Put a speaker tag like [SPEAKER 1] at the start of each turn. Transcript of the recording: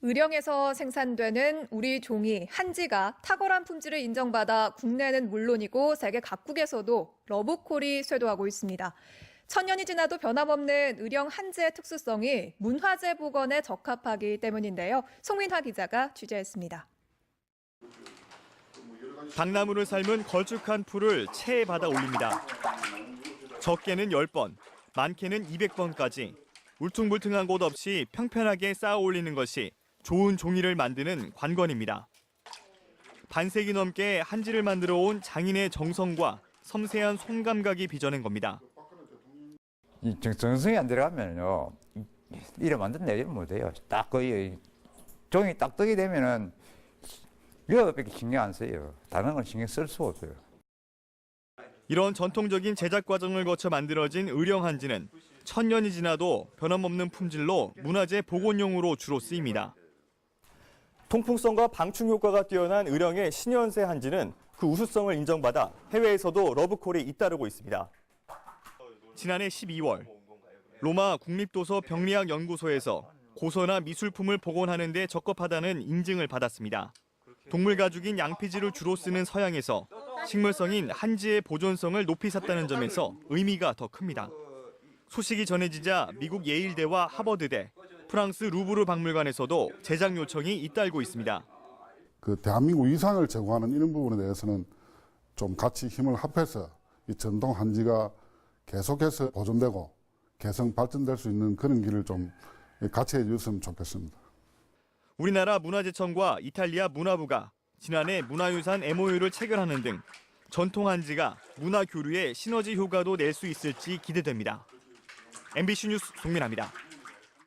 [SPEAKER 1] 의령에서 생산되는 우리 종이 한지가 탁월한 품질을 인정받아 국내는 물론이고 세계 각국에서도 러브콜이 쇄도하고 있습니다. 천년이 지나도 변함없는 의령 한지의 특수성이 문화재 복원에 적합하기 때문인데요. 송민화 기자가 취재했습니다.
[SPEAKER 2] 당나무를 삶은 걸쭉한 풀을 체에 받아 올립니다. 적게는 10번, 많게는 200번까지 울퉁불퉁한 곳 없이 평평하게 쌓아 올리는 것이 좋은 종이를 만드는 관건입니다. 반세기 넘게 한지를 만들어 온 장인의 정성과 섬세한 손 감각이 빚어낸 겁니다.
[SPEAKER 3] 이 정- 정성이 안 들어가면요 이래 만든다 이래 못해요. 딱 거의 종이 딱 뜨게 되면은 이거밖에 신경 안 써요. 다른 건 신경 쓸 수가 없어요.
[SPEAKER 2] 이런 전통적인 제작 과정을 거쳐 만들어진 의령 한지는 천년이 지나도 변함없는 품질로 문화재 복원용으로 주로 쓰입니다. 통풍성과 방충 효과가 뛰어난 의령의 신현세 한지는 그 우수성을 인정받아 해외에서도 러브콜이 잇따르고 있습니다. 지난해 12월 로마 국립도서 병리학 연구소에서 고서나 미술품을 복원하는 데 적합하다는 인증을 받았습니다. 동물 가죽인 양피지를 주로 쓰는 서양에서 식물성인 한지의 보존성을 높이 샀다는 점에서 의미가 더 큽니다. 소식이 전해지자 미국 예일대와 하버드대, 프랑스 루브르 박물관에서도 제작 요청이 잇따르고 있습니다.
[SPEAKER 4] 그 대한민국 위상을 제공하는 이런 부분에 대해서는 좀 같이 힘을 합해서 이 전통 한지가 계속해서 보존되고 개성 발전될 수 있는 그런 길을 좀 같이 해줬으면 좋겠습니다.
[SPEAKER 2] 우리나라 문화재청과 이탈리아 문화부가 지난해 문화유산 MOU를 체결하는 등 전통 한지가 문화 교류에 시너지 효과도 낼 수 있을지 기대됩니다. MBC 뉴스 송민아입니다.